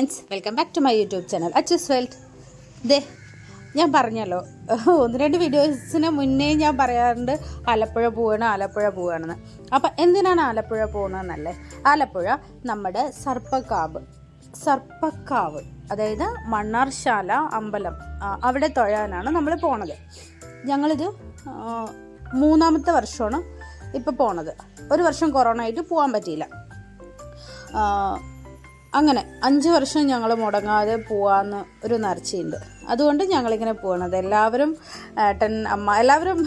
Friends welcome back to my YouTube channel അച്ചസ് വെൽറ്റ് ദേ ഞാൻ പറഞ്ഞല്ലോ ഒന്ന് രണ്ട് വീഡിയോസിന് മുന്നേ ഞാൻ പറയാറുണ്ട് ആലപ്പുഴ പോവാണ് ആലപ്പുഴ പോവുകയാണെന്ന് അപ്പം എന്തിനാണ് ആലപ്പുഴ പോകുന്നതെന്നല്ലേ? ആലപ്പുഴ നമ്മുടെ സർപ്പക്കാവ് സർപ്പക്കാവ് അതായത് മണ്ണാർശാല അമ്പലം അവിടെ തൊഴാനാണ് നമ്മൾ പോണത്. ഞങ്ങളിത് മൂന്നാമത്തെ വർഷമാണ് ഇപ്പോൾ പോണത്. ഒരു വർഷം കൊറോണ ആയിട്ട് പോകാൻ പറ്റിയില്ല. അങ്ങനെ അഞ്ച് വർഷം ഞങ്ങൾ മുടങ്ങാതെ പോവാന്ന് ഒരു നേർച്ചയുണ്ട്. അതുകൊണ്ട് ഞങ്ങളിങ്ങനെ പോകണത് എല്ലാവരും ഏട്ടൻ അമ്മ എല്ലാവരും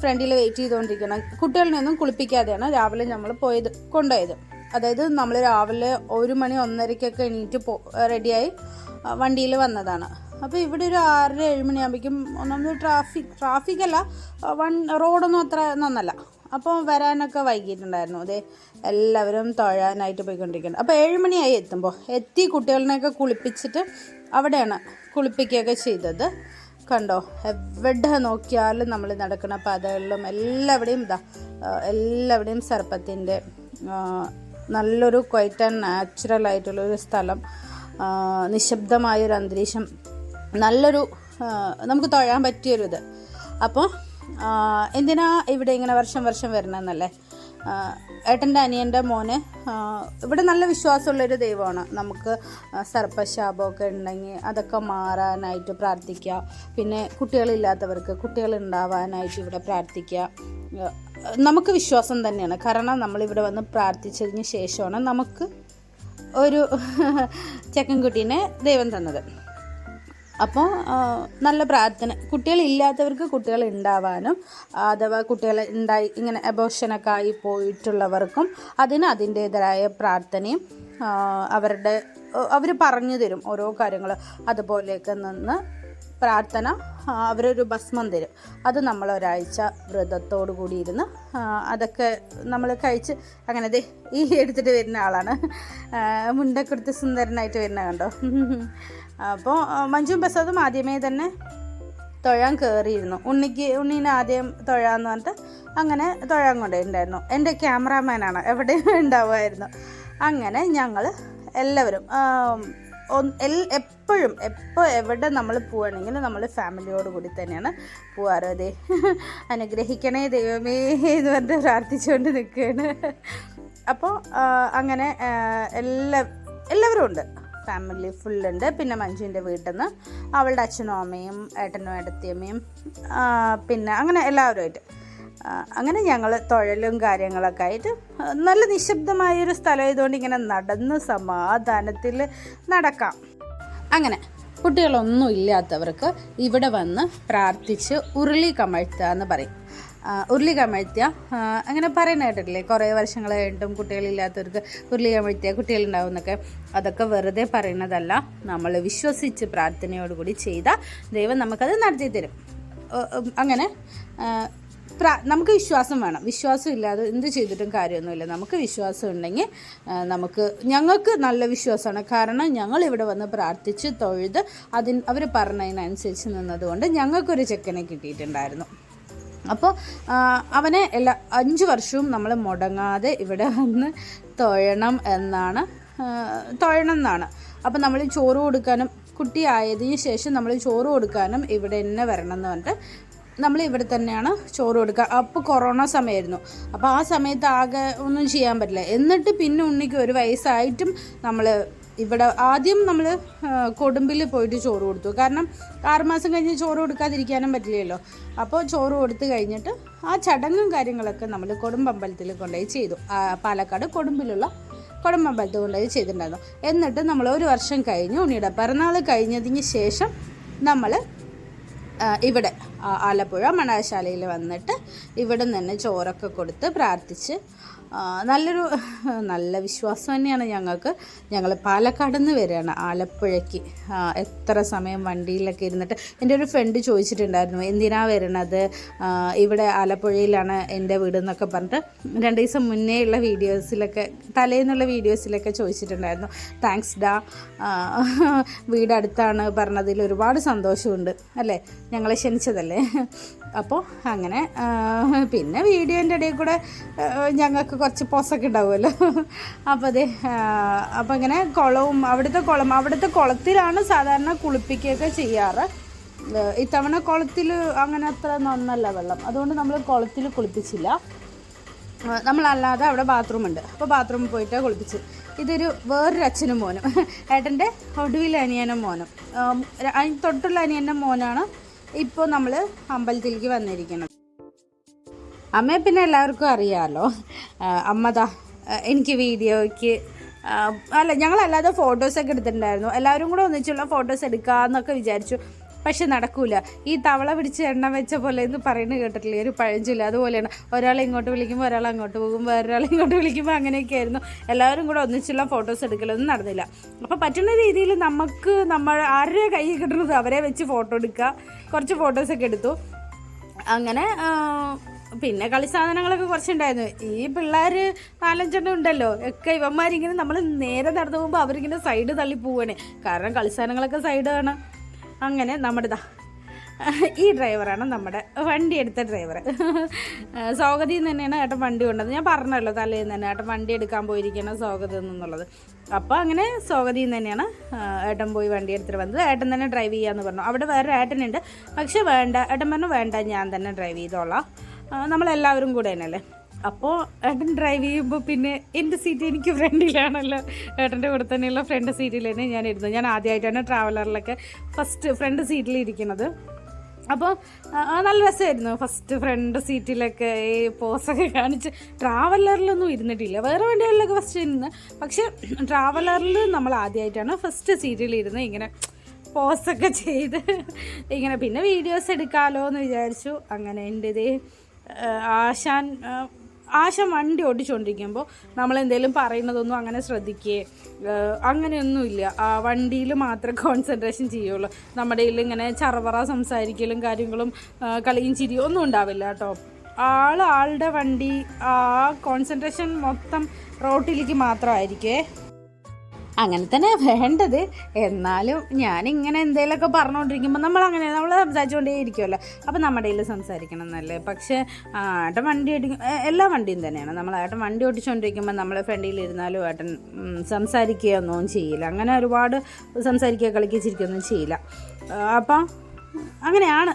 ഫ്രണ്ടിൽ വെയിറ്റ് ചെയ്തുകൊണ്ടിരിക്കണം കുട്ടികളിനെയൊന്നും കുളിപ്പിക്കാതെയാണ് രാവിലെ നമ്മൾ പോയത് കൊണ്ടുപോയത്. അതായത് നമ്മൾ രാവിലെ ഒരു മണി ഒന്നരയ്ക്കൊക്കെ എണീറ്റ് പോ റെഡിയായി വണ്ടിയിൽ വന്നതാണ്. അപ്പോൾ ഇവിടെ ഒരു ആറര ഏഴ് മണിയാകുമ്പോഴേക്കും ഒന്നാമത് ട്രാഫിക് ട്രാഫിക് അല്ല വൺ റോഡൊന്നും അത്ര നന്നല്ല. അപ്പോൾ വരാനൊക്കെ വൈകിയിട്ടുണ്ടായിരുന്നു. അതെ എല്ലാവരും തൊഴാനായിട്ട് പോയിക്കൊണ്ടിരിക്കുന്നത് അപ്പോൾ ഏഴ് മണിയായി എത്തുമ്പോൾ എത്തി കുട്ടികളിനെയൊക്കെ കുളിപ്പിച്ചിട്ട് അവിടെയാണ് കുളിപ്പിക്കുകയൊക്കെ ചെയ്തത്. കണ്ടോ എവിടെ നോക്കിയാലും നമ്മൾ നടക്കുന്ന പാതകളിലും എല്ലാവിടെയും ഇതാ എല്ലാവിടെയും സർപ്പത്തിന്റെ നല്ലൊരു ക്വൈറ്റ് ആൻഡ് നാച്ചുറൽ ആയിട്ടുള്ളൊരു സ്ഥലം നിശബ്ദമായൊരു അന്തരീക്ഷം നല്ലൊരു നമുക്ക് തൊഴാൻ പറ്റിയൊരു ഇത് അപ്പോൾ എന്തിനാ ഇവിടെ ഇങ്ങനെ വർഷം വർഷം വരണമെന്നല്ലേ ഏട്ടന്റെ അനിയന്റെ മോന് ഇവിടെ നല്ല വിശ്വാസമുള്ളൊരു ദൈവമാണ്. നമുക്ക് സർപ്പശാപമൊക്കെ ഉണ്ടെങ്കിൽ അതൊക്കെ മാറാനായിട്ട് പ്രാർത്ഥിക്കുക. പിന്നെ കുട്ടികളില്ലാത്തവർക്ക് കുട്ടികൾ ഉണ്ടാവാനായിട്ട് ഇവിടെ പ്രാർത്ഥിക്കുക. നമുക്ക് വിശ്വാസം തന്നെയാണ്. കാരണം നമ്മളിവിടെ വന്ന് പ്രാർത്ഥിച്ചതിന് ശേഷമാണ് നമുക്ക് ഒരു ചെക്കൻകുട്ടീനെ ദൈവം തന്നത്. അപ്പോൾ നല്ല പ്രാർത്ഥന. കുട്ടികളില്ലാത്തവർക്ക് കുട്ടികൾ ഉണ്ടാവാനും അഥവാ കുട്ടികൾ ഉണ്ടായി ഇങ്ങനെ അബോഷനൊക്കെ ആയി പോയിട്ടുള്ളവർക്കും അതിന് അതിന്റേതായ പ്രാർത്ഥനയും അവരുടെ അവർ പറഞ്ഞു തരും ഓരോ കാര്യങ്ങൾ അതുപോലെയൊക്കെ നിന്ന് പ്രാർത്ഥന അവരൊരു ഭസ്മം തരും. അത് നമ്മൾ ഒരാഴ്ച വ്രതത്തോടു കൂടി ഇരുന്ന് അതൊക്കെ നമ്മൾ കഴിച്ച് അങ്ങനെ ദേ ഈ എടുത്തിട്ട് വരുന്ന ആളാണ്. ആ, മുണ്ടൊക്കെ എടുത്ത് സുന്ദരനായിട്ട് വരുന്ന കണ്ടോ? അപ്പോൾ മഞ്ജുവും പ്രസാദും ആദ്യമേ തന്നെ തൊഴാൻ കയറിയിരുന്നു ഉണ്ണിക്ക് ഉണ്ണീനെ ആദ്യം തൊഴാന്ന് പറഞ്ഞിട്ട് അങ്ങനെ തൊഴാൻ കൊണ്ടുണ്ടായിരുന്നു എന്റെ ക്യാമറാമാനാണ് എവിടെയും ഉണ്ടാവുമായിരുന്നു. അങ്ങനെ ഞങ്ങൾ എല്ലാവരും എൽ- എപ്പോഴും എപ്പോൾ എവിടെ നമ്മൾ പോവുകയാണെങ്കിലും നമ്മൾ ഫാമിലിയോട് കൂടി തന്നെയാണ് പോവാറ്. അതെ അനുഗ്രഹിക്കണേ ദൈവമേ എന്ന് പറഞ്ഞിട്ട് പ്രാർത്ഥിച്ചുകൊണ്ട് നിൽക്കുകയാണ്. അപ്പോൾ അങ്ങനെ എല്ലാ എല്ലാവരും ഉണ്ട്. ഫാമിലി ഫുള്ളുണ്ട് പിന്നെ മഞ്ജുവിന്റെ വീട്ടിൽ നിന്ന് അവളുടെ അച്ഛനും അമ്മയും ഏട്ടനും ഏട്ടത്തിയമ്മയും പിന്നെ അങ്ങനെ എല്ലാവരുമായിട്ട്. അങ്ങനെ ഞങ്ങൾ തൊഴലും കാര്യങ്ങളൊക്കെ ആയിട്ട് നല്ല നിശബ്ദമായൊരു സ്ഥലമായതുകൊണ്ട് ഇങ്ങനെ നടന്ന് സമാധാനത്തിൽ നടക്കാം. അങ്ങനെ കുട്ടികളൊന്നും ഇല്ലാത്തവർക്ക് ഇവിടെ വന്ന് പ്രാർത്ഥിച്ച് ഉരുളി കമഴ്ത്തുക എന്ന് പറയും. ഉരുളി കമഴ്ത്തിയ അങ്ങനെ പറയുന്ന കേട്ടിട്ടില്ലേ? കുറേ വർഷങ്ങൾ കഴിഞ്ഞിട്ടും കുട്ടികളില്ലാത്തവർക്ക് ഉരുളി കമഴ്ത്തിയ കുട്ടികളുണ്ടാവും എന്നൊക്കെ. അതൊക്കെ വെറുതെ പറയുന്നതല്ല. നമ്മൾ വിശ്വസിച്ച് പ്രാർത്ഥനയോടുകൂടി ചെയ്ത ദൈവം നമുക്കത് നടത്തി തരും. അങ്ങനെ നമുക്ക് വിശ്വാസം വേണം. വിശ്വാസം ഇല്ലാതെ എന്ത് ചെയ്തിട്ടും കാര്യമൊന്നുമില്ല. നമുക്ക് വിശ്വാസം ഉണ്ടെങ്കിൽ നമുക്ക് ഞങ്ങൾക്ക് നല്ല വിശ്വാസമാണ്. കാരണം ഞങ്ങൾ ഇവിടെ വന്ന് പ്രാർത്ഥിച്ച് തൊഴുത് അതിന് അവർ പറഞ്ഞതിനനുസരിച്ച് നിന്നതുകൊണ്ട് ഞങ്ങൾക്കൊരു ചെക്കനെ കിട്ടിയിട്ടുണ്ടായിരുന്നു. അപ്പോൾ അവനെ എല്ലാ അഞ്ച് വർഷവും നമ്മൾ മുടങ്ങാതെ ഇവിടെ വന്ന് തൊഴണം എന്നാണ് തൊഴണം എന്നാണ്. അപ്പോൾ നമ്മൾ ചോറ് കൊടുക്കാനും കുട്ടി ആയതിനു ശേഷം നമ്മൾ ചോറ് കൊടുക്കാനും ഇവിടെ തന്നെ വരണം എന്ന് പറഞ്ഞിട്ട് നമ്മൾ ഇവിടെ തന്നെയാണ് ചോറ് കൊടുക്കുക അപ്പോൾ കൊറോണ സമയമായിരുന്നു അപ്പോൾ ആ സമയത്ത് ആകെ ഒന്നും ചെയ്യാൻ പറ്റില്ല. എന്നിട്ട് പിന്നെ ഉണ്ണിക്ക് ഒരു വയസ്സായിട്ടും നമ്മൾ ഇവിടെ ആദ്യം നമ്മൾ കൊടുമ്പിൽ പോയിട്ട് ചോറ് കൊടുത്തു. കാരണം ആറുമാസം കഴിഞ്ഞ് ചോറ് കൊടുക്കാതിരിക്കാനും പറ്റില്ലല്ലോ. അപ്പോൾ ചോറ് കൊടുത്തു കഴിഞ്ഞിട്ട് ആ ചടങ്ങും കാര്യങ്ങളൊക്കെ നമ്മൾ കൊടുമ്പമ്പലത്തിൽ കൊണ്ടുപോയി ചെയ്തു. പാലക്കാട് കൊടുമ്പിലുള്ള കൊടുമ്പമ്പലത്തിൽ കൊണ്ടുപോയി ചെയ്തിട്ടുണ്ടായിരുന്നു. എന്നിട്ട് നമ്മൾ ഒരു വർഷം കഴിഞ്ഞ് ഉണ്ണിയുടെ പിറന്നാൾ കഴിഞ്ഞതിന് ശേഷം നമ്മൾ ഇവിടെ ആലപ്പുഴ മണാശാലയിൽ വന്നിട്ട് ഇവിടെ നിന്ന് ചോറൊക്കെ കൊടുത്ത് പ്രാർത്ഥിച്ച് നല്ലൊരു നല്ല വിശ്വാസം തന്നെയാണ് ഞങ്ങൾക്ക്. ഞങ്ങൾ പാലക്കാട് നിന്ന് വരികയാണ് ആലപ്പുഴയ്ക്ക് എത്ര സമയം വണ്ടിയിലൊക്കെ ഇരുന്നിട്ട് എന്റെ ഒരു ഫ്രണ്ട് ചോദിച്ചിട്ടുണ്ടായിരുന്നു എന്തിനാ വരണത്? ഇവിടെ ആലപ്പുഴയിലാണ് എന്റെ വീട് എന്നൊക്കെ പറഞ്ഞിട്ട് രണ്ട് ദിവസം മുന്നേ ഉള്ള വീഡിയോസിലൊക്കെ തലേന്നുള്ള വീഡിയോസിലൊക്കെ ചോദിച്ചിട്ടുണ്ടായിരുന്നു താങ്ക്സ് ഡാ. വീട് അടുത്താണ് പറഞ്ഞതിൽ ഒരുപാട് സന്തോഷമുണ്ട് അല്ലേ? ഞങ്ങളെ ക്ഷണിച്ചതല്ലേ? അപ്പോൾ അങ്ങനെ പിന്നെ വീഡിയോന്റെ ഇടയിൽ കൂടെ ഞങ്ങൾക്ക് കുറച്ച് പൊസൊക്കെ ഉണ്ടാവുമല്ലോ. അപ്പോൾ അതെ അപ്പോൾ ഇങ്ങനെ കുളവും അവിടുത്തെ കുളം അവിടുത്തെ കുളത്തിലാണ് സാധാരണ കുളിപ്പിക്കുകയൊക്കെ ചെയ്യാറ്. ഇത്തവണ കുളത്തിൽ അങ്ങനെ അത്ര നന്നല്ല വെള്ളം. അതുകൊണ്ട് നമ്മൾ കുളത്തിൽ കുളിപ്പിച്ചില്ല. നമ്മളല്ലാതെ അവിടെ ബാത്റൂം ഉണ്ട്. അപ്പോൾ ബാത്റൂമിൽ പോയിട്ടാണ് കുളിപ്പിച്ചു. ഇതൊരു വേറൊരു അച്ഛനും മോനും. ഏട്ടന്റെ ഒടുവിൽ അനിയനും മോനും. തൊട്ടുള്ള അനിയന്റെ മോനാണ് ഇപ്പോൾ നമ്മൾ അമ്പലത്തിലേക്ക് വന്നിരിക്കുന്നത്. അമ്മയെ പിന്നെ എല്ലാവർക്കും അറിയാമല്ലോ അമ്മതാ എനിക്ക് വീഡിയോയ്ക്ക് അല്ല ഞങ്ങളല്ലാതെ ഫോട്ടോസൊക്കെ എടുത്തിട്ടുണ്ടായിരുന്നു. എല്ലാവരും കൂടെ ഒന്നിച്ചുള്ള ഫോട്ടോസ് എടുക്കാമെന്നൊക്കെ വിചാരിച്ചു. പക്ഷെ നടക്കൂല. ഈ തവള പിടിച്ച് എണ്ണ വെച്ച പോലെ എന്ന് പറയുന്നത് കേട്ടിട്ടില്ലേ? ഒരു പഴഞ്ചൊല്ല. അതുപോലെയാണ് ഒരാളെ ഇങ്ങോട്ട് വിളിക്കുമ്പോൾ ഒരാൾ അങ്ങോട്ട് പോകും വേറൊരാളെ ഇങ്ങോട്ട് വിളിക്കുമ്പോൾ അങ്ങനെയൊക്കെ ആയിരുന്നു. എല്ലാവരും കൂടെ ഒന്നിച്ചുള്ള ഫോട്ടോസ് എടുക്കലൊന്നും നടന്നില്ല. അപ്പോൾ പറ്റുന്ന രീതിയിൽ നമുക്ക് നമ്മൾ ആരുടെ കൈ കിട്ടുന്നത് അവരെ വെച്ച് ഫോട്ടോ എടുക്കുക. കുറച്ച് ഫോട്ടോസൊക്കെ എടുത്തു. അങ്ങനെ പിന്നെ കളി സാധനങ്ങളൊക്കെ കുറച്ചുണ്ടായിരുന്നു. ഈ പിള്ളേർ നാലഞ്ചെണ്ണം ഉണ്ടല്ലോ. ഒക്കെ ഇവന്മാരിങ്ങനെ നമ്മൾ നേരെ നടന്നു പോകുമ്പോൾ അവരിങ്ങനെ സൈഡ് തള്ളി പോവാണ്. കാരണം കളി സാധനങ്ങളൊക്കെ സൈഡാണ് അങ്ങനെ നമ്മുടെ ഈ ഡ്രൈവറാണ് നമ്മുടെ വണ്ടി എടുത്ത ഡ്രൈവർ സ്വാഗതി നിന്ന് തന്നെയാണ് ഏട്ടൻ വണ്ടി കൊണ്ടത്. ഞാൻ പറഞ്ഞല്ലോ തലേന്ന് തന്നെ ഏട്ടൻ വണ്ടി എടുക്കാൻ പോയിരിക്കണം സ്വാഗതം എന്നുള്ളത്. അപ്പോൾ അങ്ങനെ നിന്ന് തന്നെയാണ് ഏട്ടൻ പോയി വണ്ടി എടുത്തിട്ട് വന്നത്. ഏട്ടൻ തന്നെ ഡ്രൈവ് ചെയ്യാമെന്ന് പറഞ്ഞു. അവിടെ വേറെ ഏട്ടനുണ്ട്. പക്ഷേ വേണ്ട ഏട്ടൻ പറഞ്ഞു വേണ്ട ഞാൻ തന്നെ ഡ്രൈവ് ചെയ്തോളാം. നമ്മളെല്ലാവരും കൂടെ തന്നെയല്ലേ? അപ്പോൾ ഏട്ടൻ ഡ്രൈവ് ചെയ്യുമ്പോൾ പിന്നെ എന്റെ സീറ്റ് എനിക്ക് ഫ്രണ്ടിലാണല്ലോ. ഏട്ടന്റെ കൂടെ തന്നെയുള്ള ഫ്രണ്ട് സീറ്റിൽ തന്നെ ഞാൻ ഇരുന്നത് ഞാൻ ആദ്യമായിട്ടാണ് ട്രാവലറിലൊക്കെ ഫസ്റ്റ് ഫ്രണ്ട് സീറ്റിൽ ഇരിക്കുന്നത്. അപ്പോൾ നല്ല രസമായിരുന്നു. ഫസ്റ്റ് ഫ്രണ്ട് സീറ്റിലൊക്കെ ഈ പോസൊക്കെ കാണിച്ച്. ട്രാവലറിലൊന്നും ഇരുന്നിട്ടില്ല. വേറെ വണ്ടികളിലൊക്കെ ഫസ്റ്റ് ഇരുന്ന്. പക്ഷേ ട്രാവലറിൽ നമ്മൾ ആദ്യമായിട്ടാണ് ഫസ്റ്റ് സീറ്റിൽ ഇരുന്ന് ഇങ്ങനെ പോസൊക്കെ ചെയ്ത്. ഇങ്ങനെ പിന്നെ വീഡിയോസ് എടുക്കാമല്ലോ എന്ന് വിചാരിച്ചു. അങ്ങനെ എന്റെ ഇതേ ആശാൻ ആശ വണ്ടി ഓടിച്ചുകൊണ്ടിരിക്കുമ്പോൾ നമ്മൾ എന്തെങ്കിലും പറയുന്നതൊന്നും അങ്ങനെ ശ്രദ്ധിക്കുകയെ അങ്ങനെയൊന്നുമില്ല. ആ വണ്ടിയിൽ മാത്രമേ കോൺസെൻട്രേഷൻ ചെയ്യുള്ളൂ. നമ്മുടെ ഇങ്ങനെ ചറവറ സംസാരിക്കലും കാര്യങ്ങളും കളിയും ചിരിയും ഒന്നും ഉണ്ടാവില്ല കേട്ടോ. ആൾ ആളുടെ വണ്ടി ആ കോൺസെൻട്രേഷൻ മൊത്തം റോട്ടിലേക്ക് മാത്രമായിരിക്കേ. അങ്ങനെ തന്നെ വേണ്ടത്. എന്നാലും ഞാനിങ്ങനെ എന്തെങ്കിലുമൊക്കെ പറഞ്ഞുകൊണ്ടിരിക്കുമ്പോൾ നമ്മൾ അങ്ങനെ നമ്മൾ സംസാരിച്ചുകൊണ്ടേ ഇരിക്കുമല്ലോ അപ്പോൾ നമ്മുടെ കയ്യിൽ സംസാരിക്കണം എന്നല്ലേ. പക്ഷേ ഏട്ടൻ വണ്ടി ഓടിക്കും എല്ലാ വണ്ടിയും തന്നെയാണ്. നമ്മൾ ഏട്ടൻ വണ്ടി ഓടിച്ചുകൊണ്ടിരിക്കുമ്പോൾ നമ്മൾ ഫ്രണ്ടിൽ ഇരുന്നാലും ഏട്ടൻ സംസാരിക്കുകയൊന്നും ചെയ്യില്ല. അങ്ങനെ ഒരുപാട് സംസാരിക്കുക കളിക്കിച്ചിരിക്കുകയൊന്നും ചെയ്യില്ല. അപ്പം അങ്ങനെയാണ്.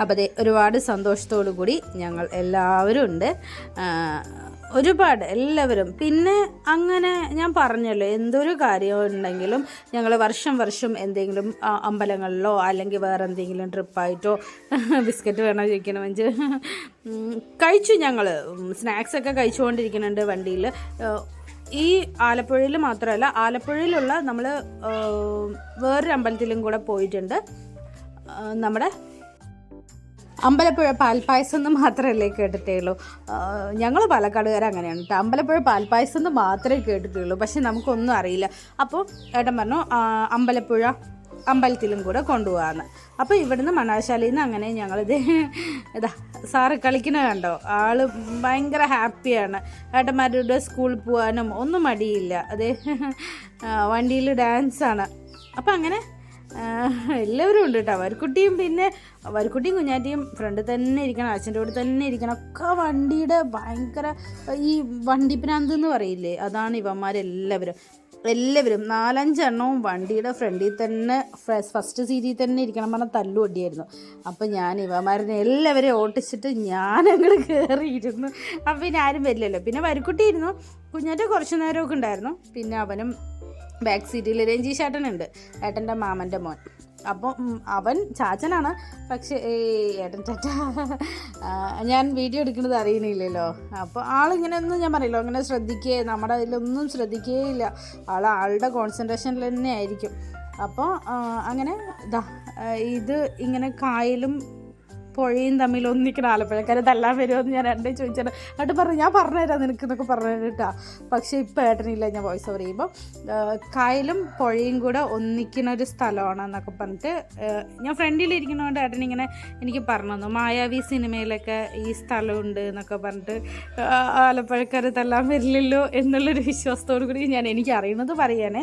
അപ്പോൾ അതെ ഒരുപാട് സന്തോഷത്തോടു കൂടി ഞങ്ങൾ എല്ലാവരും ഉണ്ട്. ഒരുപാട് എല്ലാവരും. പിന്നെ അങ്ങനെ ഞാൻ പറഞ്ഞല്ലോ എന്തൊരു കാര്യം ഉണ്ടെങ്കിലും ഞങ്ങൾ വർഷം വർഷം എന്തെങ്കിലും അമ്പലങ്ങളിലോ അല്ലെങ്കിൽ വേറെ എന്തെങ്കിലും ട്രിപ്പായിട്ടോ ബിസ്ക്കറ്റ് വേണോ ചോദിക്കണമെങ്കിൽ ഉം, കഴിച്ചു ഞങ്ങൾ സ്നാക്സൊക്കെ കഴിച്ചുകൊണ്ടിരിക്കുന്നുണ്ട് വണ്ടിയിൽ ഈ ആലപ്പുഴയിൽ മാത്രമല്ല ആലപ്പുഴയിലുള്ള നമ്മൾ വേറൊരു അമ്പലത്തിലും കൂടെ പോയിട്ടുണ്ട്. നമ്മുടെ അമ്പലപ്പുഴ പാൽപ്പായസം എന്ന് മാത്രമല്ലേ കേട്ടിട്ടേ ഉള്ളൂ ഞങ്ങൾ പാലക്കാടുകാർ അങ്ങനെയാണ് കേട്ടോ അമ്പലപ്പുഴ പാൽപ്പായസം എന്ന് മാത്രമേ കേട്ടിട്ടുള്ളൂ. പക്ഷെ നമുക്കൊന്നും അറിയില്ല. അപ്പോൾ ഏട്ടൻ പറഞ്ഞു അമ്പലപ്പുഴ അമ്പലത്തിലും കൂടെ കൊണ്ടുപോകാമെന്ന്. അപ്പോൾ ഇവിടുന്ന് മണാശാലയിൽ നിന്ന് അങ്ങനെ ഞങ്ങളിത് ഇതാ സാറ് കളിക്കണ കണ്ടോ? ആൾ ഭയങ്കര ഹാപ്പിയാണ്. ഏട്ടന്മാരുടെ സ്കൂളിൽ പോകാനും ഒന്നും മടിയില്ല. അതെ വണ്ടിയിൽ ഡാൻസാണ്. അപ്പോൾ അങ്ങനെ എല്ലാവരും ഉണ്ട് കേട്ടോ. വരക്കുട്ടിയും പിന്നെ വരക്കുട്ടിയും കുഞ്ഞാറ്റിയും ഫ്രണ്ട് തന്നെ ഇരിക്കണം അച്ഛന്റെ കൂടെ തന്നെ ഇരിക്കണം. ഒക്കെ വണ്ടിയുടെ ഭയങ്കര ഈ വണ്ടി എന്ന് പറയില്ലേ? അതാണ് ഇവന്മാരെല്ലാവരും. എല്ലാവരും നാലഞ്ചെണ്ണവും വണ്ടിയുടെ ഫ്രണ്ടിൽ തന്നെ ഫസ്റ്റ് സീറ്റിൽ തന്നെ ഇരിക്കണം പറഞ്ഞാൽ തല്ലുകൊടിയായിരുന്നു അപ്പം ഞാൻ ഇവന്മാരെ എല്ലാവരെയും ഓട്ടിച്ചിട്ട് ഞാനങ്ങൾ കയറിയിരുന്നു അപ്പം പിന്നെ ആരും വരില്ലല്ലോ. പിന്നെ വരക്കുട്ടി ഇരുന്നു കുഞ്ഞാറ്റ കുറച്ച് നേരമൊക്കെ ഉണ്ടായിരുന്നു. പിന്നെ അവനും ബാക്ക് സീറ്റിൽ രഞ്ജി ചേട്ടനുണ്ട്. ഏട്ടന്റെ മാമന്റെ മോൻ. അപ്പോൾ അവൻ ചാച്ചനാണ്. പക്ഷേ ഏട്ടൻ ചേട്ട ഞാൻ വീഡിയോ എടുക്കുന്നത് അറിയുന്നില്ലല്ലോ. അപ്പോൾ ആളിങ്ങനെ ഒന്നും ഞാൻ പറയില്ല. അങ്ങനെ ശ്രദ്ധിക്കേ നമ്മുടെ അതിലൊന്നും ശ്രദ്ധിക്കുകയില്ല ആൾ ആളുടെ കോൺസെൻട്രേഷനിൽ തന്നെ ആയിരിക്കും. അപ്പോൾ അങ്ങനെ ഇതാ ഇത് ഇങ്ങനെ കായലും പുഴയും തമ്മിൽ ഒന്നിക്കണ ആലപ്പുഴക്കാരെ തല്ലാൻ വരുമെന്ന് ഞാൻ രണ്ടേ ചോദിച്ചാൽ എന്നിട്ട് പറഞ്ഞു ഞാൻ പറഞ്ഞുതരാം നിനക്ക് എന്നൊക്കെ പറഞ്ഞു കേട്ടാ പക്ഷേ ഇപ്പം ഏട്ടനില്ല ഞാൻ വോയിസ് ഓവർ ചെയ്യുമ്പോൾ കായലും പുഴയും കൂടെ ഒന്നിക്കുന്ന ഒരു സ്ഥലമാണ് എന്നൊക്കെ പറഞ്ഞിട്ട് ഞാൻ ഫ്രണ്ടിലിരിക്കുന്നതുകൊണ്ട് ഏട്ടൻ ഇങ്ങനെ എനിക്ക് പറഞ്ഞു തന്നു. മായാവി സിനിമയിലൊക്കെ ഈ സ്ഥലമുണ്ട് എന്നൊക്കെ പറഞ്ഞിട്ട് ആലപ്പുഴക്കാർ തല്ലാൻ വരില്ലല്ലോ എന്നുള്ളൊരു വിശ്വാസത്തോടു കൂടി ഞാൻ എനിക്ക് അറിയുന്നത് പറയാനേ.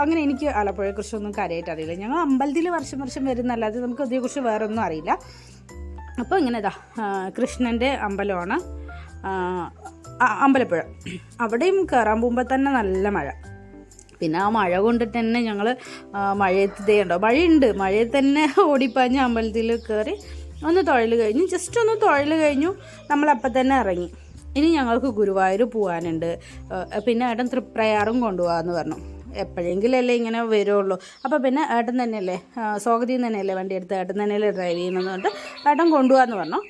അങ്ങനെ എനിക്ക് ആലപ്പുഴയെക്കുറിച്ചൊന്നും കാര്യമായിട്ട് അറിയില്ല ഞങ്ങൾ അമ്പലത്തിൽ വർഷം വർഷം വരുന്നല്ലാതെ നമുക്ക് അതേക്കുറിച്ച് വേറെ ഒന്നും അറിയില്ല. അപ്പോൾ ഇങ്ങനെ ഇതാ കൃഷ്ണന്റെ അമ്പലമാണ്. അമ്പലപ്പുഴ. അവിടെയും കയറാൻ പോകുമ്പോൾ തന്നെ നല്ല മഴ. പിന്നെ ആ മഴ കൊണ്ടിട്ട് തന്നെ ഞങ്ങൾ മഴയത്ത് ഇതേ മഴയുണ്ട്. മഴയിൽ തന്നെ ഓടിപ്പാഞ്ഞ് അമ്പലത്തിൽ കയറി ഒന്ന് തുഴൽ കഴിഞ്ഞു. ജസ്റ്റ് ഒന്ന് തുഴൽ കഴിഞ്ഞു. നമ്മളപ്പം തന്നെ ഇറങ്ങി. ഇനി ഞങ്ങൾക്ക് ഗുരുവായൂർ പോകാനുണ്ട് പിന്നെ ഏട്ടൻ തൃപ്രയാറും കൊണ്ടുപോകാമെന്ന് പറഞ്ഞു. എപ്പോഴെങ്കിലല്ലേ ഇങ്ങനെ വരുള്ളൂ. അപ്പോൾ പിന്നെ ഏട്ടൻ തന്നെയല്ലേ സ്വാഗതി തന്നെയല്ലേ വണ്ടി എടുത്ത് ഏട്ടൻ തന്നെയല്ലേ ഡ്രൈവ് ചെയ്യുന്നതുകൊണ്ട് ഏട്ടൻ കൊണ്ടുപോകാന്ന് പറഞ്ഞു.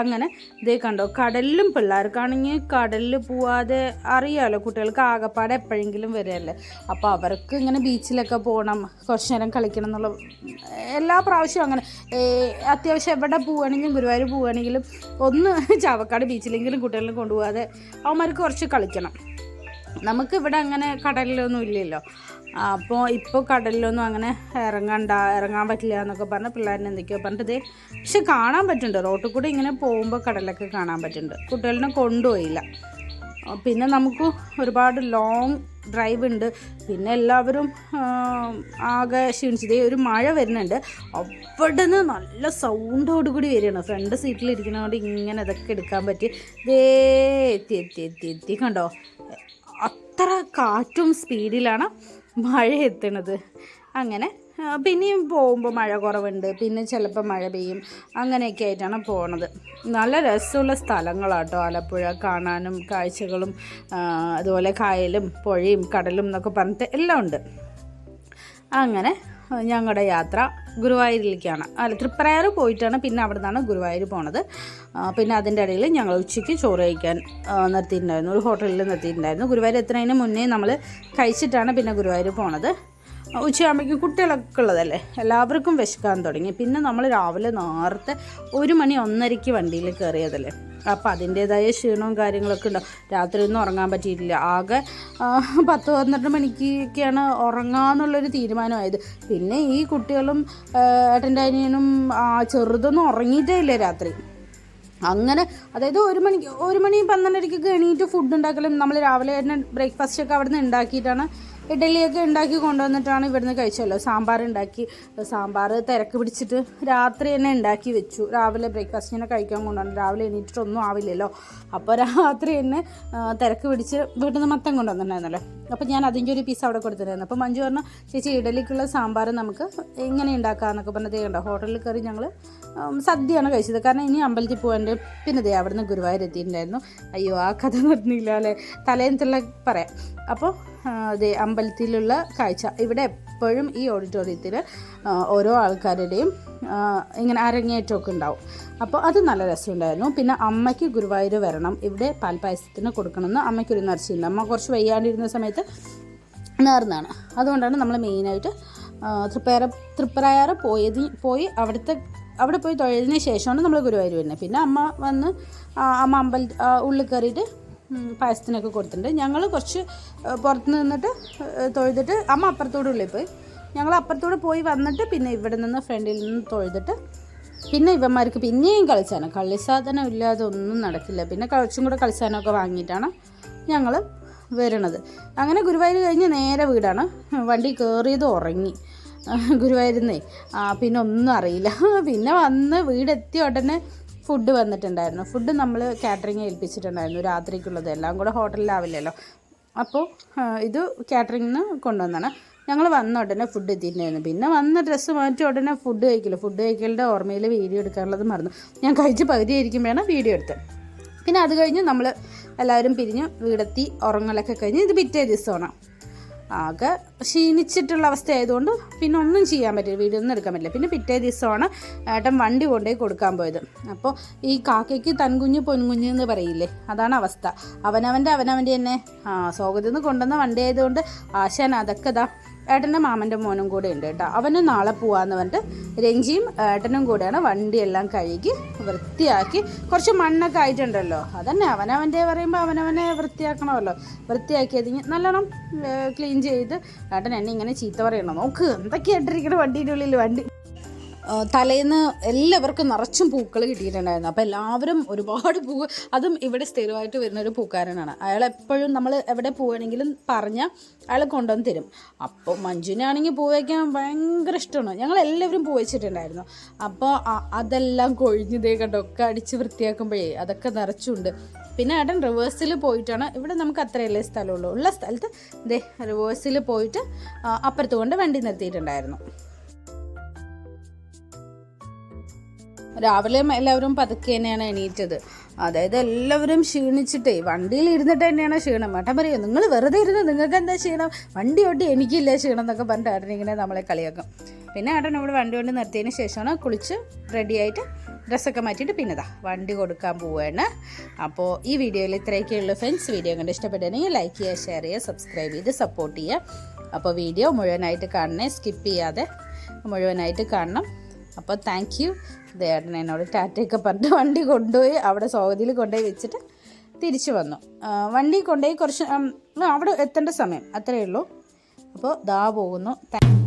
അങ്ങനെ ഇതേ കണ്ടോ കടലിലും പിള്ളേർക്കാണെങ്കിൽ കടലിൽ പോവാതെ അറിയാമല്ലോ കുട്ടികൾക്ക് ആകപ്പാടെ എപ്പോഴെങ്കിലും വരികയല്ലേ. അപ്പോൾ അവർക്ക് ഇങ്ങനെ ബീച്ചിലൊക്കെ പോകണം കുറച്ച് നേരം കളിക്കണം എന്നുള്ള എല്ലാ പ്രാവശ്യവും അങ്ങനെ അത്യാവശ്യം എവിടെ പോവുകയാണെങ്കിലും ഗുരുവായൂർ പോവുകയാണെങ്കിലും ഒന്ന് ചാവക്കാട് ബീച്ചിലെങ്കിലും കുട്ടികളെ കൊണ്ടുപോകാതെ അവന്മാർക്ക് കുറച്ച് കളിക്കണം. നമുക്ക് ഇവിടെ അങ്ങനെ കടലിലൊന്നും ഇല്ലല്ലോ. അപ്പോൾ ഇപ്പോൾ കടലിലൊന്നും അങ്ങനെ ഇറങ്ങണ്ട ഇറങ്ങാൻ പറ്റില്ല എന്നൊക്കെ പറഞ്ഞ് പിള്ളേരിനെ എന്തൊക്കെയോ പറഞ്ഞിട്ട് പക്ഷെ കാണാൻ പറ്റുന്നുണ്ട്. റോട്ടിൽ കൂടെ ഇങ്ങനെ പോകുമ്പോൾ കടലൊക്കെ കാണാൻ പറ്റുന്നുണ്ട്. കുട്ടികളിനെ കൊണ്ടുപോയില്ല. പിന്നെ നമുക്ക് ഒരുപാട് ലോങ് ഡ്രൈവ് ഉണ്ട്. പിന്നെ എല്ലാവരും ആകെ ക്ഷീണിച്ചത് ഒരു മഴ വരുന്നുണ്ട്. അവിടെ നിന്ന് നല്ല സൗണ്ടോട് കൂടി വരികയാണ്. ഫ്രണ്ട് സീറ്റിൽ ഇരിക്കുന്നതുകൊണ്ട് ഇങ്ങനെ ഇതൊക്കെ എടുക്കാൻ പറ്റി. ദേ എത്തി എത്തി എത്തി എത്തി. കണ്ടോ? അത്ര കാറ്റും സ്പീഡിലാണ് മഴ എത്തുന്നത്. അങ്ങനെ പിന്നെയും പോകുമ്പോൾ മഴ കുറവുണ്ട്. പിന്നെ ചിലപ്പോൾ മഴ പെയ്യും. അങ്ങനെയൊക്കെ ആയിട്ടാണ് പോണത്. നല്ല രസമുള്ള സ്ഥലങ്ങളാട്ടോ ആലപ്പുഴ. കാണാനും കാഴ്ചകളും അതുപോലെ കായലും പുഴയും കടലും എന്നൊക്കെ പറഞ്ഞിട്ട് എല്ലാം ഉണ്ട്. അങ്ങനെ ഞങ്ങളുടെ യാത്ര ഗുരുവായൂരിലേക്കാണ്. അല്ല തൃപ്രയാർ പോയിട്ടാണ് പിന്നെ അവിടെ നിന്നാണ് ഗുരുവായൂർ പോണത്. പിന്നെ അതിന്റെ ഇടയിൽ ഞങ്ങൾ ഉച്ചയ്ക്ക് ചോറ് കഴിക്കാൻ നിർത്തിയിട്ടുണ്ടായിരുന്നു. ഒരു ഹോട്ടലിൽ നിർത്തിയിട്ടുണ്ടായിരുന്നു. ഗുരുവായൂർ എത്തുന്നതിന് മുന്നേ നമ്മൾ കഴിച്ചിട്ടാണ് പിന്നെ ഗുരുവായൂർ പോണത്. ഉച്ചയാകുമ്പോഴേക്കും കുട്ടികളൊക്കെ ഉള്ളതല്ലേ? എല്ലാവർക്കും വിശക്കാൻ തുടങ്ങി. പിന്നെ നമ്മൾ രാവിലെ നേരത്തെ ഒരു മണി ഒന്നരയ്ക്ക് വണ്ടിയിൽ കയറിയതല്ലേ? അപ്പോൾ അതിന്റേതായ ക്ഷീണവും കാര്യങ്ങളൊക്കെ ഉണ്ടാവും രാത്രി ഒന്നും ഉറങ്ങാൻ പറ്റിയിട്ടില്ല. ആകെ പത്ത് പന്ത്രണ്ട് മണിക്കൊക്കെയാണ് ഉറങ്ങാന്നുള്ളൊരു തീരുമാനമായത്. പിന്നെ ഈ കുട്ടികളും ഏട്ടന്റെ ചെറുതൊന്നും ഉറങ്ങിയിട്ടേ ഇല്ല രാത്രി. അങ്ങനെ അതായത് ഒരു മണിക്ക് ഒരു മണി പന്ത്രണ്ടരയ്ക്കൊക്കെ എണീറ്റ് ഫുഡ് ഉണ്ടാക്കലും നമ്മൾ രാവിലെ തന്നെ ബ്രേക്ക്ഫാസ്റ്റ് ഒക്കെ അവിടെ നിന്ന് ഉണ്ടാക്കിയിട്ടാണ് ഇഡലിയൊക്കെ ഉണ്ടാക്കി കൊണ്ടുവന്നിട്ടാണ് ഇവിടുന്ന് കഴിച്ചല്ലോ. സാമ്പാർ ഉണ്ടാക്കി. സാമ്പാർ തിരക്ക് പിടിച്ചിട്ട് രാത്രി തന്നെ ഉണ്ടാക്കി വെച്ചു. രാവിലെ ബ്രേക്ക്ഫാസ്റ്റിനെ കഴിക്കാൻ കൊണ്ടുവന്നു. രാവിലെ എണീറ്റിട്ടൊന്നും ആവില്ലല്ലോ. അപ്പോൾ രാത്രി തന്നെ തിരക്ക് പിടിച്ച് വീട്ടിൽ നിന്ന് മത്തം കൊണ്ടുവന്നിട്ടുണ്ടായിരുന്നല്ലോ. അപ്പോൾ ഞാൻ അതിന്റെ ഒരു പീസ് അവിടെ കൊടുത്തിട്ടുണ്ടായിരുന്നു. അപ്പോൾ മഞ്ജു പറഞ്ഞു ചേച്ചി ഇഡലിക്കുള്ള സാമ്പാർ നമുക്ക് എങ്ങനെ ഉണ്ടാക്കാമെന്നൊക്കെ പറഞ്ഞത് കണ്ടോ ഹോട്ടലിൽ കയറി ഞങ്ങൾ സദ്യയാണ് കഴിച്ചത്. കാരണം ഇനി അമ്പലത്തിൽ പോകാന്റെ പിന്നെ ദേ അവിടുന്ന് ഗുരുവായൂർ എത്തിയിട്ടുണ്ടായിരുന്നു. അയ്യോ ആ കഥ നിർന്നില്ല അല്ലേ? തലേന്നത്തുള്ള പറയാം. അപ്പോൾ അമ്പലത്തിലുള്ള കാഴ്ച. ഇവിടെ എപ്പോഴും ഈ ഓഡിറ്റോറിയത്തിൽ ഓരോ ആൾക്കാരുടെയും ഇങ്ങനെ അരങ്ങേറ്റമൊക്കെ ഉണ്ടാവും. അപ്പോൾ അത് നല്ല രസമുണ്ടായിരുന്നു. പിന്നെ അമ്മയ്ക്ക് ഗുരുവായൂർ വരണം. ഇവിടെ പാൽപ്പായസത്തിന് കൊടുക്കണമെന്ന് അമ്മയ്ക്കൊരു നേർച്ചയുണ്ട് അമ്മ കുറച്ച് വയ്യാണ്ടിരുന്ന സമയത്ത് നേർന്നാണ്. അതുകൊണ്ടാണ് നമ്മൾ മെയിനായിട്ട് തൃപ്പയാറ തൃപ്പരായാറ് പോയത് പോയി അവിടുത്തെ അവിടെ പോയി തൊഴതിന് ശേഷമാണ് നമ്മൾ ഗുരുവായൂർ വരുന്നത്. പിന്നെ അമ്മ വന്ന് അമ്മ അമ്പല ഉള്ളിൽ കയറിയിട്ട് പായസത്തിനൊക്കെ കൊടുത്തിട്ടുണ്ട്. ഞങ്ങൾ കുറച്ച് പുറത്ത് നിന്നിട്ട് തൊഴുതിട്ട് അമ്മ അപ്പുറത്തോടെ ഉള്ളിൽ പോയി. ഞങ്ങൾ അപ്പുറത്തോടെ പോയി വന്നിട്ട് പിന്നെ ഇവിടെ നിന്ന് ഫ്രണ്ടിൽ നിന്ന് തൊഴുതിട്ട് പിന്നെ ഇവന്മാർക്ക് പിന്നെയും കളിച്ചാണ്. കളിസാധനം ഇല്ലാതെ ഒന്നും നടക്കില്ല. പിന്നെ കുറച്ചും കൂടെ കളിസാധനമൊക്കെ വാങ്ങിയിട്ടാണ് ഞങ്ങൾ വരണത്. അങ്ങനെ ഗുരുവായൂർ കഴിഞ്ഞ് നേരെ വീടാണ്. വണ്ടി കയറിയത് ഉറങ്ങി. ഗുരുവായൂരുന്നേ. പിന്നെ ഒന്നും അറിയില്ല. പിന്നെ വന്ന് വീടെത്തിയ ഉടനെ ഫുഡ് വന്നിട്ടുണ്ടായിരുന്നു. ഫുഡ് നമ്മൾ കാറ്ററിംഗ് ഏൽപ്പിച്ചിട്ടുണ്ടായിരുന്നു രാത്രിക്കുള്ളത്. എല്ലാം കൂടെ ഹോട്ടലിലാവില്ലല്ലോ അപ്പോൾ ഇത് കാറ്ററിംഗിൽ നിന്ന് കൊണ്ടുവന്നാണ്. ഞങ്ങൾ വന്ന ഉടനെ ഫുഡ് എത്തിയിട്ടുണ്ടായിരുന്നു. പിന്നെ വന്ന ഡ്രസ്സ് മാറ്റി ഉടനെ ഫുഡ് കഴിക്കില്ല. ഫുഡ് കഴിക്കലിന്റെ ഓർമ്മയിൽ വീഡിയോ എടുക്കാനുള്ളത് മറന്നു. ഞാൻ കഴിച്ച് പകുതി ആയിരിക്കുമ്പോഴാണ് വീഡിയോ എടുത്തത് പിന്നെ അത് കഴിഞ്ഞ് നമ്മൾ എല്ലാവരും പിരിഞ്ഞ് വീടെത്തി ഉറങ്ങലൊക്കെ കഴിഞ്ഞ് ഇത് പിറ്റേ ദിവസമാണ്. ആകെ ക്ഷീണിച്ചിട്ടുള്ള അവസ്ഥ ആയതുകൊണ്ട് പിന്നെ ഒന്നും ചെയ്യാൻ പറ്റില്ല വീഡിയോ ഒന്നും എടുക്കാൻ പറ്റില്ല. പിന്നെ പിറ്റേ ദിവസമാണ് ഏട്ടൻ വണ്ടി കൊണ്ടുപോയി കൊടുക്കാൻ പോയത്. അപ്പോൾ ഈ കാക്കയ്ക്ക് തൻകുഞ്ഞ് പൊൻകുഞ്ഞ് എന്ന് പറയില്ലേ അതാണ് അവസ്ഥ. അവനവന്റെ അവനവന്റെ തന്നെ. ആ നിന്ന് കൊണ്ടുവന്ന വണ്ടി ആയതുകൊണ്ട് ആശാൻ അതൊക്കെ ഇതാ ഏട്ടന്റെ മാമന്റെ മോനും കൂടെ ഉണ്ട് കേട്ടോ. അവന് നാളെ പോവാന്ന് പറഞ്ഞിട്ട് രഞ്ജിയും ഏട്ടനും കൂടെയാണ് വണ്ടിയെല്ലാം കഴുകി വൃത്തിയാക്കി. കുറച്ച് മണ്ണൊക്കെ ആയിട്ടുണ്ടല്ലോ. അതന്നെ അവനവന്റെ പറയുമ്പോൾ അവനവനെ വൃത്തിയാക്കണമല്ലോ. വൃത്തിയാക്കിയത് നല്ലോണം ക്ലീൻ ചെയ്ത് ഏട്ടൻ എന്നെ ഇങ്ങനെ ചീത്ത പറയണം? നോക്ക് എന്തൊക്കെയായിട്ടിരിക്കണം വണ്ടിയുടെ ഉള്ളിൽ വണ്ടി. തലേന്ന് എല്ലാവർക്കും നിറച്ചും പൂക്കൾ കിട്ടിയിട്ടുണ്ടായിരുന്നു. അപ്പോൾ എല്ലാവരും ഒരുപാട് പൂ അതും ഇവിടെ സ്ഥിരമായിട്ട് വരുന്ന ഒരു പൂക്കാരനാണ്. അയാൾ എപ്പോഴും നമ്മൾ എവിടെ പോവുകയാണെങ്കിലും പറഞ്ഞാൽ അയാൾ കൊണ്ടുവന്ന് തരും. അപ്പോൾ മഞ്ജുവിനാണെങ്കിൽ പൂ വയ്ക്കാൻ ഭയങ്കര ഇഷ്ടമാണ്. ഞങ്ങൾ എല്ലാവരും പൂ വെച്ചിട്ടുണ്ടായിരുന്നു. അപ്പോൾ അതെല്ലാം കൊഴിഞ്ഞതേ കണ്ടോ ഒക്കെ അടിച്ച് വൃത്തിയാക്കുമ്പോഴേ അതൊക്കെ നിറച്ചുണ്ട്. പിന്നെ ഏട്ടൻ റിവേഴ്സിൽ പോയിട്ടാണ് ഇവിടെ നമുക്ക് അത്രയല്ലേ സ്ഥലമുള്ളൂ. ഉള്ള സ്ഥലത്ത് ദേ റിവേഴ്സിൽ പോയിട്ട് അപ്പുറത്ത് കൊണ്ട് വണ്ടി നിർത്തിയിട്ടുണ്ടായിരുന്നു. രാവിലെ എല്ലാവരും പതുക്കെ തന്നെയാണ് എണീറ്റത്. അതായത് എല്ലാവരും ക്ഷീണിച്ചിട്ടേ വണ്ടിയിൽ ഇരുന്നിട്ട് തന്നെയാണ് ക്ഷീണം. ഏട്ടൻ പറയുമോ നിങ്ങൾ വെറുതെ ഇരുന്ന് നിങ്ങൾക്ക് എന്താ ക്ഷീണം? വണ്ടി ഓട്ടി എനിക്കില്ല ക്ഷീണം എന്നൊക്കെ പറഞ്ഞിട്ട് ഏട്ടൻ ഇങ്ങനെ നമ്മളെ കളിയാക്കും. പിന്നെ ഏട്ടൻ നമ്മൾ വണ്ടി കൊണ്ട് നിർത്തിയതിന് ശേഷമാണ് കുളിച്ച് റെഡിയായിട്ട് ഡ്രസ്സൊക്കെ മാറ്റിയിട്ട് പിന്നെ താ വണ്ടി കൊടുക്കാൻ പോവുകയാണ് അപ്പോൾ ഈ വീഡിയോയിൽ ഇത്രയൊക്കെ ഉള്ളൂ ഫ്രണ്ട്സ് വീഡിയോ കണ്ട് ഇഷ്ടപ്പെട്ടെങ്കിൽ ലൈക്ക് ചെയ്യുക ഷെയർ ചെയ്യുക സബ്സ്ക്രൈബ് ചെയ്ത് സപ്പോർട്ട് ചെയ്യുക. അപ്പോൾ വീഡിയോ മുഴുവനായിട്ട് കാണണേ സ്കിപ്പ് ചെയ്യാതെ മുഴുവനായിട്ട് കാണണം. അപ്പോൾ താങ്ക് യു ദേട്ടൻ എന്നോട് ടാറ്റയൊക്കെ പറഞ്ഞ് വണ്ടി കൊണ്ടുപോയി അവിടെ സൗകര്യത്തിൽ കൊണ്ടുപോയി വെച്ചിട്ട് തിരിച്ചു വന്നു. വണ്ടി കൊണ്ടുപോയി കുറച്ച് അവിടെ എത്തേണ്ട സമയം. അത്രയേ ഉള്ളൂ. അപ്പോൾ ദാ പോകുന്നു. താങ്ക്